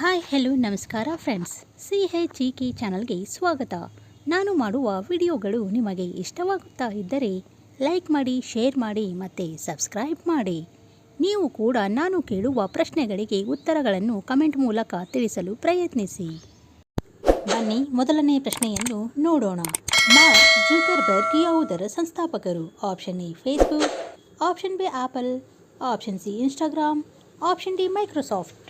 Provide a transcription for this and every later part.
Hi, hello, ನಮಸ್ಕಾರ friends. C H E K ಚಾನಲ್ಗೆ ಸ್ವಾಗತ. ನಾನು ಮಾಡುವ ವಿಡಿಯೋಗಳು ನಿಮಗೆ ಇಷ್ಟವಾಗುತ್ತಾ ಇದ್ದರೆ ಲೈಕ್ ಮಾಡಿ, ಶೇರ್ ಮಾಡಿ ಮತ್ತು ಸಬ್ಸ್ಕ್ರೈಬ್ ಮಾಡಿ. ನೀವು ಕೂಡ ನಾನು ಕೇಳುವ ಪ್ರಶ್ನೆಗಳಿಗೆ ಉತ್ತರಗಳನ್ನು ಕಮೆಂಟ್ ಮೂಲಕ ತಿಳಿಸಲು ಪ್ರಯತ್ನಿಸಿ. ಬನ್ನಿ, ಮೊದಲನೇ ಪ್ರಶ್ನೆಯನ್ನು ನೋಡೋಣ. ಮಾರ್ಕ್ ಜೂಕರ್ಬರ್ಗ್ ಯಾವುದರ ಸಂಸ್ಥಾಪಕರು? Option A, Facebook. Option B, Apple. Option C, Instagram. Option D, Microsoft.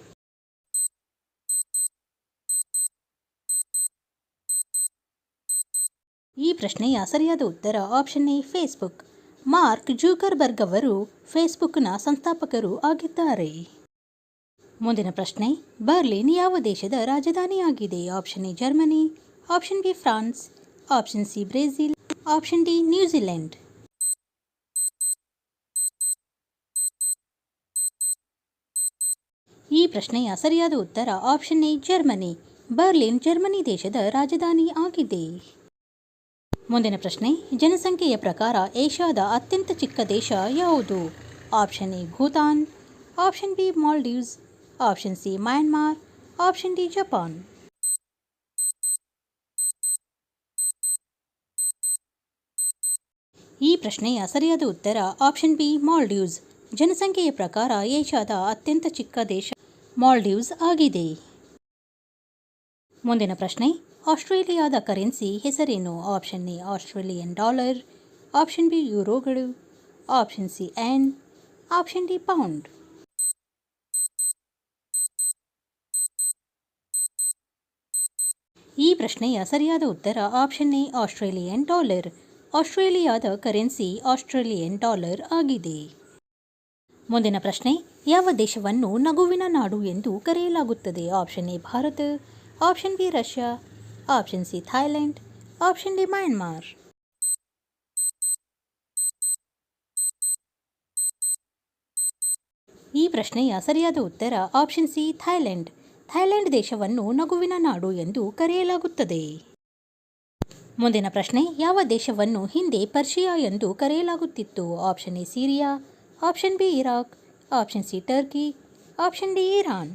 ಈ ಪ್ರಶ್ನೆಯ ಸರಿಯಾದ ಉತ್ತರ option A Facebook Mark Zuckerberg ಅವರು ಫೇಸ್ಬುಕ್ನ ಸಂಸ್ಥಾಪಕರು ಆಗಿದ್ದಾರೆ. ಮುಂದಿನ ಪ್ರಶ್ನೆ, ಬರ್ಲಿನ್ ಯಾವ ದೇಶದ ರಾಜಧಾನಿಯಾಗಿದೆ? Option A Germany option B France option C Brazil option D New Zealand ಈ ಪ್ರಶ್ನೆಯ ಸರಿಯಾದ ಉತ್ತರ option A Germany Berlin Germany ದೇಶದ ರಾಜಧಾನಿ ಆಗಿದೆ. ಮುಂದಿನ ಪ್ರಶ್ನೆ, ಜನಸಂಖ್ಯೆಯ ಪ್ರಕಾರ ಏಷ್ಯಾದ ಅತ್ಯಂತ ಚಿಕ್ಕ ದೇಶ ಯಾವುದು? Option A, Bhutan, option B, Maldives, option C, Myanmar, option D, Japan. ಈ ಪ್ರಶ್ನೆಯ ಸರಿಯಾದ ಉತ್ತರ ಆಪ್ಷನ್ ಬಿ, ಮಾಲ್ಡೀವ್ಸ್. ಜನಸಂಖ್ಯೆಯ ಪ್ರಕಾರ ಏಷ್ಯಾದ ಅತ್ಯಂತ ಚಿಕ್ಕ ದೇಶ ಮಾಲ್ಡೀವ್ಸ್ ಆಗಿದೆ. ಮುಂದಿನ ಪ್ರಶ್ನೆ ಆಸ್ಟ್ರೇಲಿಯಾದ ಕರೆನ್ಸಿ ಹೆಸರೇನು? Option A, Australian dollar. Option B, ಯುರೋಗಳು. Option C yen option D, pound. ಈ ಪ್ರಶ್ನೆಯ ಸರಿಯಾದ ಉತ್ತರ ಆಪ್ಷನ್ ಎ, ಆಸ್ಟ್ರೇಲಿಯನ್ ಡಾಲರ್. ಆಸ್ಟ್ರೇಲಿಯಾದ ಕರೆನ್ಸಿ ಆಸ್ಟ್ರೇಲಿಯನ್ ಡಾಲರ್ ಆಗಿದೆ. ಮುಂದಿನ ಪ್ರಶ್ನೆ, ಯಾವ ದೇಶವನ್ನು ನಗುವಿನ ನಾಡು ಎಂದು ಕರೆಯಲಾಗುತ್ತದೆ? Option A, Bharat. Option B, Russia. Option C Thailand option D Myanmar ಈ ಪ್ರಶ್ನೆಯ ಸರಿಯಾದ ಉತ್ತರ ಆಪ್ಷನ್ ಸಿ ಥಾಯ್ಲೆಂಡ್ ಥೈಲ್ಯಾಂಡ್ ದೇಶವನ್ನು ನಗುವಿನ ನಾಡು ಎಂದು ಕರೆಯಲಾಗುತ್ತದೆ. ಮುಂದಿನ ಪ್ರಶ್ನೆ, ಯಾವ ದೇಶವನ್ನು ಹಿಂದೆ ಪರ್ಷಿಯಾ ಎಂದು ಕರೆಯಲಾಗುತ್ತಿತ್ತು? Option A Syria option B Iraq option C Turkey option D Iran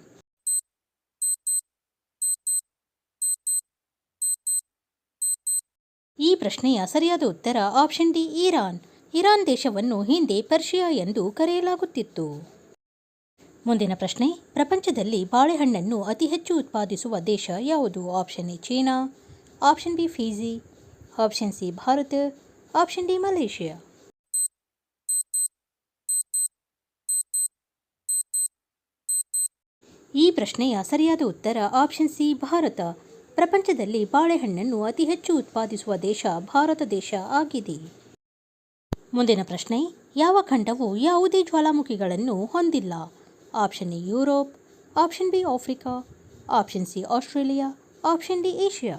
ಈ ಪ್ರಶ್ನೆಯ ಸರಿಯಾದ ಉತ್ತರ ಆಪ್ಷನ್ ಡಿ ಇರಾನ್ ಇರಾನ್ ದೇಶವನ್ನು ಹಿಂದೆ ಪರ್ಷಿಯಾ ಎಂದು ಕರೆಯಲಾಗುತ್ತಿತ್ತು. ಮುಂದಿನ ಪ್ರಶ್ನೆ, ಪ್ರಪಂಚದಲ್ಲಿ ಬಾಳೆಹಣ್ಣನ್ನು ಅತಿ ಹೆಚ್ಚು ಉತ್ಪಾದಿಸುವ ದೇಶ ಯಾವುದು? Option A China. Option B Fiji. Option C Bharat. Option D Malaysia. ಈ ಪ್ರಶ್ನೆಯ ಸರಿಯಾದ ಉತ್ತರ ಆಪ್ಷನ್ ಸಿ ಭಾರತ. ಪ್ರಪಂಚದಲ್ಲಿ ಬಾಳೆಹಣ್ಣನ್ನು ಅತಿ ಹೆಚ್ಚು ಉತ್ಪಾದಿಸುವ ದೇಶ ಭಾರತ ದೇಶ ಆಗಿದೆ. ಮುಂದಿನ ಪ್ರಶ್ನೆ, ಯಾವ ಖಂಡವು ಯಾವುದೇ ಜ್ವಾಲಾಮುಖಿಗಳನ್ನು ಹೊಂದಿಲ್ಲ? Option A, Europe. Option B, Africa. Option C, Australia. Option D, Asia.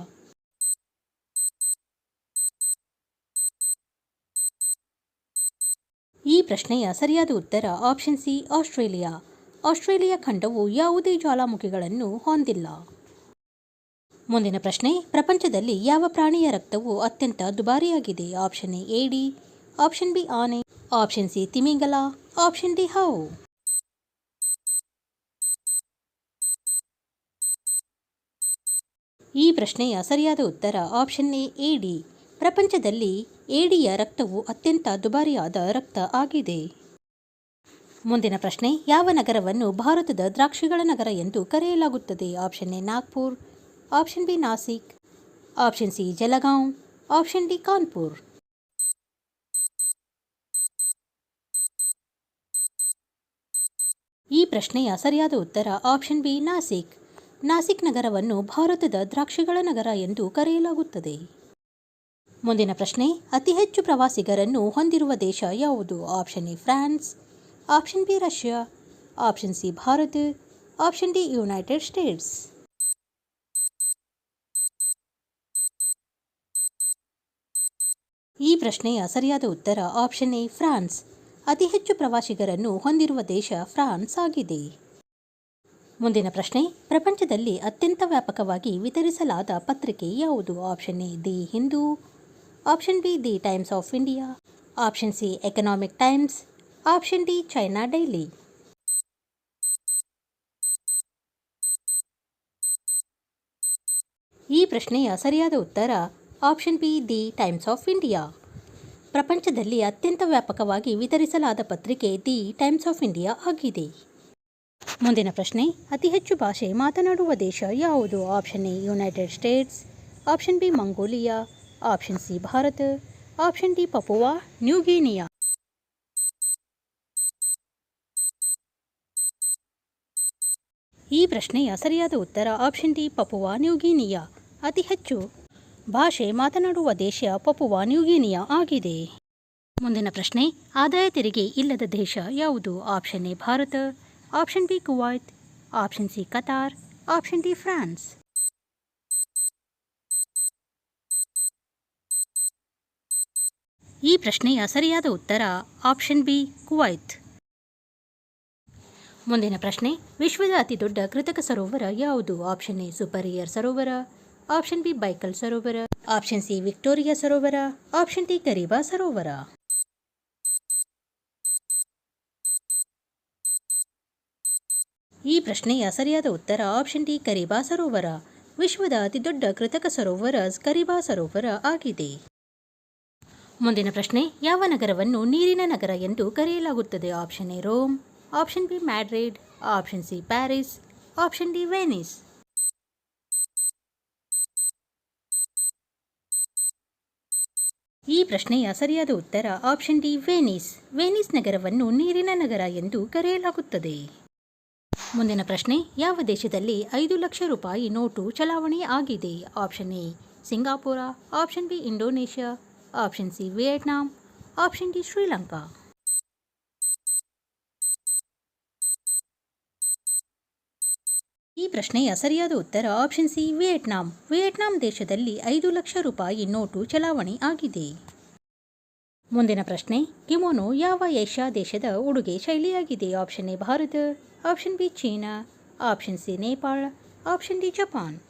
ಈ ಪ್ರಶ್ನೆಯ ಸರಿಯಾದ ಉತ್ತರ ಆಪ್ಷನ್ ಸಿ, ಆಸ್ಟ್ರೇಲಿಯಾ. ಆಸ್ಟ್ರೇಲಿಯಾ ಖಂಡವು ಯಾವುದೇ ಜ್ವಾಲಾಮುಖಿಗಳನ್ನು ಹೊಂದಿಲ್ಲ. ಮುಂದಿನ ಪ್ರಶ್ನೆ, ಪ್ರಪಂಚದಲ್ಲಿ ಯಾವ ಪ್ರಾಣಿಯ ರಕ್ತವು ಅತ್ಯಂತ ದುಬಾರಿಯಾಗಿದೆ? ಆಪ್ಷನ್ ಎ ಏಡಿ ಆಪ್ಷನ್ ಬಿ, ಆನೆ. ಆಪ್ಷನ್ ಸಿ, ತಿಮಿಂಗಲ. ಆಪ್ಷನ್ ಡಿ, ಹಾವು. ಈ ಪ್ರಶ್ನೆಯ ಸರಿಯಾದ ಉತ್ತರ ಆಪ್ಷನ್ ಎ ಏಡಿ ಪ್ರಪಂಚದಲ್ಲಿ ಏಡಿಯ ರಕ್ತವು ಅತ್ಯಂತ ದುಬಾರಿಯಾದ ರಕ್ತ ಆಗಿದೆ. ಮುಂದಿನ ಪ್ರಶ್ನೆ, ಯಾವ ನಗರವನ್ನು ಭಾರತದ ದ್ರಾಕ್ಷಿಗಳ ನಗರ ಎಂದು ಕರೆಯಲಾಗುತ್ತದೆ? Option A, Nagpur. Option B Nashik option C Jalgaon option D Kanpur ಈ ಪ್ರಶ್ನೆಯ ಸರಿಯಾದ ಉತ್ತರ ಆಪ್ಷನ್ ಬಿ ನಾಸಿಕ್. ನಾಸಿಕ್ ನಗರವನ್ನು ಭಾರತದ ದ್ರಾಕ್ಷಿಗಳ ನಗರ ಎಂದು ಕರೆಯಲಾಗುತ್ತದೆ. ಮುಂದಿನ ಪ್ರಶ್ನೆ, ಅತಿ ಹೆಚ್ಚು ಪ್ರವಾಸಿಗರನ್ನು ಹೊಂದಿರುವ ದೇಶ ಯಾವುದು? Option A France option B Russia option C Bharat option D United States. ಈ ಪ್ರಶ್ನೆಯ ಸರಿಯಾದ ಉತ್ತರ ಆಪ್ಷನ್ ಎ, ಫ್ರಾನ್ಸ್. ಅತಿ ಹೆಚ್ಚು ಪ್ರವಾಸಿಗರನ್ನು ಹೊಂದಿರುವ ದೇಶ ಫ್ರಾನ್ಸ್ ಆಗಿದೆ. ಮುಂದಿನ ಪ್ರಶ್ನೆ, ಪ್ರಪಂಚದಲ್ಲಿ ಅತ್ಯಂತ ವ್ಯಾಪಕವಾಗಿ ವಿತರಿಸಲಾದ ಪತ್ರಿಕೆ ಯಾವುದು? Option A, the Hindu. Option B, the Times of India. Option C, Economic Times. Option D, China Daily. ಈ ಪ್ರಶ್ನೆಯ ಸರಿಯಾದ ಉತ್ತರ option B, the Times of India. ಪ್ರಪಂಚದಲ್ಲಿ ಅತ್ಯಂತ ವ್ಯಾಪಕವಾಗಿ ವಿತರಿಸಲಾದ ಪತ್ರಿಕೆ ದಿ ಟೈಮ್ಸ್ ಆಫ್ ಇಂಡಿಯಾ ಆಗಿದೆ. ಮುಂದಿನ ಪ್ರಶ್ನೆ, ಅತಿ ಹೆಚ್ಚು ಭಾಷೆ ಮಾತನಾಡುವ ದೇಶ ಯಾವುದು? Option A, United States. Option B, Mongolia. Option C, Bharat. Option D, Papua New Guinea ಈ ಪ್ರಶ್ನೆಯ ಸರಿಯಾದ ಉತ್ತರ ಆಪ್ಷನ್ ಡಿ, ಪಪುವಾ ನ್ಯೂಗಿನಿಯಾ ಅತಿ ಹೆಚ್ಚು ಭಾಷೆ ಮಾತನಾಡುವ ದೇಶ ಪಪುವಾ ನ್ಯೂಗಿನಿಯಾ ಆಗಿದೆ. ಮುಂದಿನ ಪ್ರಶ್ನೆ, ಆದಾಯ ತೆರಿಗೆ ಇಲ್ಲದ ದೇಶ ಯಾವುದು? Option A, Bharat. Option B, Kuwait. Option C, Qatar. Option D, France. ಈ ಪ್ರಶ್ನೆಯ ಸರಿಯಾದ ಉತ್ತರ, ಆಪ್ಷನ್ ಬಿ, ಕುವೈತ್. ಮುಂದಿನ ಪ್ರಶ್ನೆ, ವಿಶ್ವದ ಅತಿದೊಡ್ಡ ಕೃತಕ ಸರೋವರ ಯಾವುದು? ಆಪ್ಷನ್ ಎ ಸುಪರಿಯರ್ ಸರೋವರ. ಆಪ್ಷನ್ ಬಿ ಬೈಕಲ್ ಸರೋವರ ಆಪ್ಷನ್ ಸಿ ವಿಕ್ಟೋರಿಯಾ ಸರೋವರ ಆಪ್ಷನ್ ಡಿ ಕರೀಬಾ ಸರೋವರ ಈ ಪ್ರಶ್ನೆಯ ಸರಿಯಾದ ಉತ್ತರ ಆಪ್ಷನ್ ಡಿ ಕರೀಬಾ ಸರೋವರ ವಿಶ್ವದ ಅತಿದೊಡ್ಡ ಕೃತಕ ಸರೋವರ ಕರೀಬಾ ಸರೋವರ ಆಗಿದೆ. ಮುಂದಿನ ಪ್ರಶ್ನೆ, ಯಾವ ನಗರವನ್ನು ನೀರಿನ ನಗರ ಎಂದು ಕರೆಯಲಾಗುತ್ತದೆ? Option A Rome option B Madrid option C Paris option D Venice ಈ ಪ್ರಶ್ನೆಯ ಸರಿಯಾದ ಉತ್ತರ ಆಪ್ಷನ್ ಡಿ ವೇನಿಸ್ ವೇನಿಸ್ ನಗರವನ್ನು ನೀರಿನ ನಗರ ಎಂದು ಕರೆಯಲಾಗುತ್ತದೆ. ಮುಂದಿನ ಪ್ರಶ್ನೆ, ಯಾವ ದೇಶದಲ್ಲಿ ಐದು ಲಕ್ಷ ರೂಪಾಯಿ ನೋಟು ಚಲಾವಣೆ ಆಗಿದೆ? Option A Singapore. Option B Indonesia option C Vietnam option D Sri Lanka ಪ್ರಶ್ನೆಯ ಸರಿಯಾದ ಉತ್ತರ ಆಪ್ಷನ್ ಸಿ ವಿಯೆಟ್ನಾಂ ವಿಯೆಟ್ನಾಂ ದೇಶದಲ್ಲಿ ಐದು ಲಕ್ಷ ರೂಪಾಯಿ ನೋಟು ಚಲಾವಣೆ ಆಗಿದೆ. ಮುಂದಿನ ಪ್ರಶ್ನೆ, ಕಿಮೋನೋ ಯಾವ ಏಷ್ಯಾ ದೇಶದ ಉಡುಗೆ ಶೈಲಿಯಾಗಿದೆ? Option A Bharat. Option B China. Option C Nepal. Option D Japan.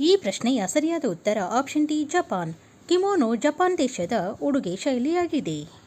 ಈ ಪ್ರಶ್ನೆಯ ಸರಿಯಾದ ಉತ್ತರ option D Japan. Kimono Japan ದೇಶದ ಉಡುಗೆ ಶೈಲಿಯಾಗಿದೆ.